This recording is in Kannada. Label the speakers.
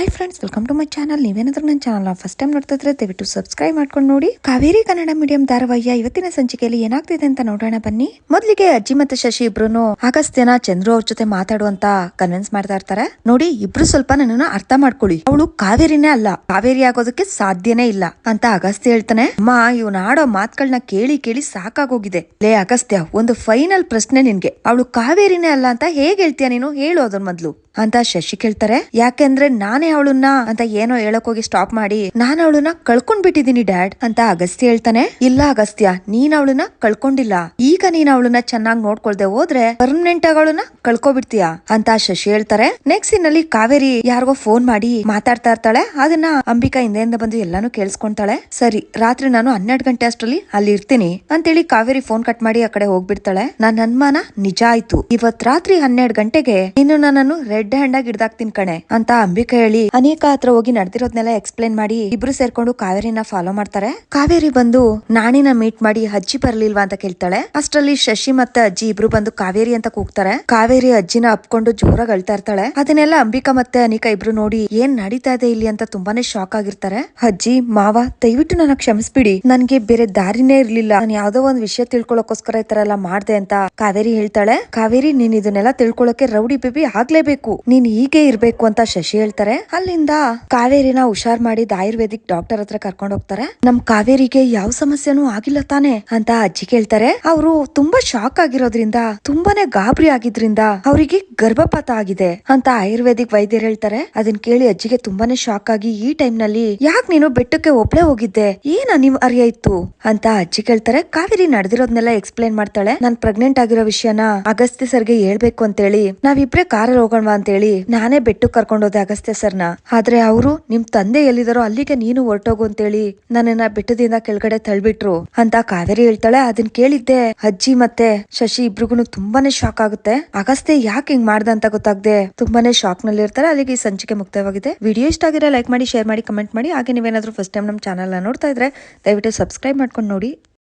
Speaker 1: Hi friends welcome to my channel ನೀವೇನಾದ್ರೂ ನನ್ನ ಚಾನಲ್ ಫಸ್ಟ್ ಟೈಮ್ ನೋಡ್ತಿದ್ರೆ ದಯವಿಟ್ಟು ಸಬ್ಸ್ಕ್ರೈಬ್ ಮಾಡ್ಕೊಂಡು ನೋಡಿ. ಕಾವೇರಿ ಕನ್ನಡ ಮೀಡಿಯಂ ಧಾರಾವಾಹಿಯ ಇವತ್ತಿನ ಸಂಚಿಕೆಯಲ್ಲಿ ಏನಾಗ್ತಿದೆ ಅಂತ ನೋಡೋಣ ಬನ್ನಿ. ಮೊದಲಿಗೆ ಅಜ್ಜಿ ಮತ್ತೆ ಶಶಿ ಇಬ್ರು ಅಗಸ್ತ್ಯನ ಚಂದ್ರು ಅವ್ರ ಜೊತೆ ಮಾತಾಡುವಂತ ಕನ್ವಿನ್ಸ್ ಮಾಡ್ತಾ ಇರ್ತಾರೆ. ನೋಡಿ, ಇಬ್ರು ಸ್ವಲ್ಪ ನನ್ನನ್ನ ಅರ್ಥ ಮಾಡ್ಕೊಳ್ಳಿ. ಅವಳು ಕಾವೇರಿನೇ ಅಲ್ಲ. ಕಾವೇರಿ ಆಗೋದಕ್ಕೆ ಸಾಧ್ಯನೇ ಇಲ್ಲ ಅಂತ ಅಗಸ್ತ್ಯ ಹೇಳ್ತಾನೆ. ಅಮ್ಮ, ಇವ್ನ ಆಡೋ ಮಾತುಗಳನ್ನ ಕೇಳಿ ಕೇಳಿ ಸಾಕಾಗೋಗಿದೆ. ಲೇ ಅಗಸ್ತ್ಯ ಒಂದು ಫೈನಲ್ ಪ್ರಶ್ನೆ ನಿನ್ಗೆ. ಅವಳು ಕಾವೇರಿನೇ ಅಲ್ಲ ಅಂತ ಹೇಗ್ ಹೇಳ್ತೀಯ ನೀನು? ಹೇಳು ಅದನ್ ಮೊದ್ಲು. ಅಂತ ಶಶಿ ಕೇಳ್ತಾರೆ. ಯಾಕೆಂದ್ರೆ ನಾನೇ ಅವಳನ್ನ ಅಂತ ಏನೋ ಹೇಳಕ್ ಹೋಗಿ ಸ್ಟಾಪ್ ಮಾಡಿ ನಾನು ಅವಳನ್ನ ಕಳ್ಕೊಂಡ್ ಬಿಟ್ಟಿದೀನಿ ಡ್ಯಾಡ್ ಅಂತ ಅಗಸ್ತ್ಯ ಹೇಳ್ತಾನೆ. ಇಲ್ಲ ಅಗಸ್ತ್ಯ, ನೀನ್ ಅವಳನ್ನ ಕಳ್ಕೊಂಡಿಲ್ಲ. ಈಗ ನೀನ್ ಅವಳನ್ನ ಚೆನ್ನಾಗಿ ನೋಡ್ಕೊಳ್ದೆ ಹೋದ್ರೆ ಪರ್ಮನೆಂಟ್ ಅವಳನ್ನ ಕಳ್ಕೊಬಿಡ್ತೀಯ ಅಂತ ಶಶಿ ಹೇಳ್ತಾರೆ. ನೆಕ್ಸ್ಟ್ ಇನ್ನಲ್ಲಿ ಕಾವೇರಿ ಯಾರಿಗೋ ಫೋನ್ ಮಾಡಿ ಮಾತಾಡ್ತಾ ಇರ್ತಾಳೆ. ಅದನ್ನ ಅಂಬಿಕಾ ಹಿಂದೆಯಿಂದ ಬಂದು ಎಲ್ಲಾನು ಕೇಳಿಸ್ಕೊಂತಾಳೆ. ಸರಿ, ರಾತ್ರಿ ನಾನು ಹನ್ನೆರಡು ಗಂಟೆ ಅಷ್ಟರಲ್ಲಿ ಅಲ್ಲಿ ಇರ್ತೀನಿ ಅಂತೇಳಿ ಕಾವೇರಿ ಫೋನ್ ಕಟ್ ಮಾಡಿ ಆ ಕಡೆ ಹೋಗ್ಬಿಡ್ತಾಳೆ. ನನ್ನ ಅನುಮಾನ ನಿಜ ಆಯ್ತು. ಇವತ್ ರಾತ್ರಿ ಹನ್ನೆರಡು ಗಂಟೆಗೆ ಇನ್ನು ನನ್ನನ್ನು ಹ್ಯಾಂಡ್ ಆಗಿ ಹಿಡ್ದಾಕ್ತೀನಿ ಕಣೆ ಅಂತ ಅಂಬಿಕಾ ಹೇಳಿ ಅನೇಕ ಹತ್ರ ಹೋಗಿ ನಡೆದಿರೋದ್ನೆಲ್ಲ ಎಕ್ಸ್ಪ್ಲೇನ್ ಮಾಡಿ ಇಬ್ರು ಸೇರ್ಕೊಂಡು ಕಾವೇರಿನ ಫಾಲೋ ಮಾಡ್ತಾರೆ. ಕಾವೇರಿ ಬಂದು ನಾಣಿನ ಮೀಟ್ ಮಾಡಿ ಅಜ್ಜಿ ಬರ್ಲಿಲ್ವಾ ಅಂತ ಕೇಳ್ತಾಳೆ. ಅಷ್ಟರಲ್ಲಿ ಶಶಿ ಮತ್ತೆ ಅಜ್ಜಿ ಇಬ್ರು ಬಂದು ಕಾವೇರಿ ಅಂತ ಕೂಗ್ತಾರೆ. ಕಾವೇರಿ ಅಜ್ಜಿನ ಅಪ್ಕೊಂಡು ಜೋರಾಗಿ ಅಳ್ತಾ ಇರ್ತಾಳೆ. ಅದನ್ನೆಲ್ಲ ಅಂಬಿಕಾ ಮತ್ತೆ ಅನಿಕಾ ಇಬ್ರು ನೋಡಿ ಏನ್ ನಡೀತಾ ಇದೆ ಇಲ್ಲಿ ಅಂತ ತುಂಬಾನೇ ಶಾಕ್ ಆಗಿರ್ತಾರೆ. ಅಜ್ಜಿ, ಮಾವ, ದಯವಿಟ್ಟು ನನ್ನ ಕ್ಷಮಿಸ್ಬಿಡಿ. ನನ್ಗೆ ಬೇರೆ ದಾರಿನೇ ಇರ್ಲಿಲ್ಲ. ನಾನು ಯಾವ್ದೋ ಒಂದ್ ವಿಷಯ ತಿಳ್ಕೊಳಕೋಸ್ಕರ ಈ ತರ ಎಲ್ಲ ಮಾಡ್ದೆ ಅಂತ ಕಾವೇರಿ ಹೇಳ್ತಾಳೆ. ಕಾವೇರಿ, ನೀನ್ ಇದನ್ನೆಲ್ಲ ತಿಳ್ಕೊಳಕ್ಕೆ ರೌಡಿ ಬೇಬಿ ಆಗ್ಲೇಬೇಕು. ನೀನ್ ಹೀಗೆ ಇರ್ಬೇಕು ಅಂತ ಶಶಿ ಹೇಳ್ತಾರೆ. ಅಲ್ಲಿಂದ ಕಾವೇರಿನ ಹುಷಾರ್ ಮಾಡಿದ ಆಯುರ್ವೇದಿಕ್ ಡಾಕ್ಟರ್ ಹತ್ರ ಕರ್ಕೊಂಡು ಹೋಗ್ತಾರೆ. ನಮ್ ಕಾವೇರಿಗೆ ಯಾವ ಸಮಸ್ಯೆನೂ ಆಗಿಲ್ಲ ತಾನೆ ಅಂತ ಅಜ್ಜಿ ಕೇಳ್ತಾರೆ. ಅವರು ತುಂಬಾ ಶಾಕ್ ಆಗಿರೋದ್ರಿಂದ, ತುಂಬಾನೇ ಗಾಬರಿ ಆಗಿದ್ರಿಂದ ಅವರಿಗೆ ಗರ್ಭಪಾತ ಆಗಿದೆ ಅಂತ ಆಯುರ್ವೇದಿಕ್ ವೈದ್ಯರು ಹೇಳ್ತಾರೆ. ಅದನ್ನ ಕೇಳಿ ಅಜ್ಜಿಗೆ ತುಂಬಾನೇ ಶಾಕ್ ಆಗಿ ಈ ಟೈಮ್ನಲ್ಲಿ, ಯಾಕೆ ನೀನು ಬೆಟ್ಟಕ್ಕೆ ಒಬ್ಳೆ ಹೋಗಿದ್ದೆ? ಏನ್ ಅನಿವಾರ್ಯ ಇತ್ತು? ಅಂತ ಅಜ್ಜಿ ಕೇಳ್ತಾರೆ. ಕಾವೇರಿ ನಡೆದಿರೋದ್ನೆಲ್ಲ ಎಕ್ಸ್ಪ್ಲೇನ್ ಮಾಡ್ತಾಳೆ. ನಾನ್ ಪ್ರೆಗ್ನೆಂಟ್ ಆಗಿರೋ ವಿಷಯನ ಅಗಸ್ತ್ಯ ಸರ್ಗೆ ಹೇಳ್ಬೇಕು ಅಂತೇಳಿ ನಾವಿಬ್ರೆ ಕಾರಲ್ಲಿ ಹೋಗೋಣವಾ ಅಂತೇಳಿ ನಾನೇ ಬೆಟ್ಟಕ್ಕೆ ಕರ್ಕೊಂಡೋದೆ ಅಗಸ್ತ್ಯ ಸರ್ನ. ಆದ್ರೆ ಅವರು ನಿಮ್ ತಂದೆ ಎಲ್ಲಿದಾರೋ ಅಲ್ಲಿಗೆ ನೀನು ಹೊರಟೋಗು ಅಂತೇಳಿ ನನ್ನನ್ನ ಬೆಟ್ಟದಿಂದ ಕೆಳಗಡೆ ತಳ್ಬಿಟ್ರು ಅಂತ ಕಾವೇರಿ ಹೇಳ್ತಾಳೆ. ಅದನ್ನ ಕೇಳಿದ್ದೆ ಅಜ್ಜಿ ಮತ್ತೆ ಶಶಿ ಇಬ್ರಿಗೂ ತುಂಬಾನೇ ಶಾಕ್ ಆಗುತ್ತೆ. ಅಗಸ್ತ್ಯ ಯಾಕೆ ಹಿಂಗ್ ಮಾಡ್ದ ಅಂತ ಗೊತ್ತಾಗದೆ ತುಂಬಾನೇ ಶಾಕ್ನಲ್ಲಿ ಇರ್ತಾರೆ. ಅಲ್ಲಿಗೆ ಈ ಸಂಚಿಕೆ ಮುಕ್ತವಾಗಿದೆ. ವಿಡಿಯೋ ಇಷ್ಟ ಆಗಿರೋ ಲೈಕ್ ಮಾಡಿ, ಶೇರ್ ಮಾಡಿ, ಕಮೆಂಟ್ ಮಾಡಿ. ಹಾಗೆ ನೀವೇನಾದ್ರೂ ಫಸ್ಟ್ ಟೈಮ್ ನಮ್ಮ ಚಾನಲ್ ನೋಡ್ತಾ ಇದ್ರೆ ದಯವಿಟ್ಟು ಸಬ್ಸ್ಕ್ರೈಬ್ ಮಾಡ್ಕೊಂಡು ನೋಡಿ.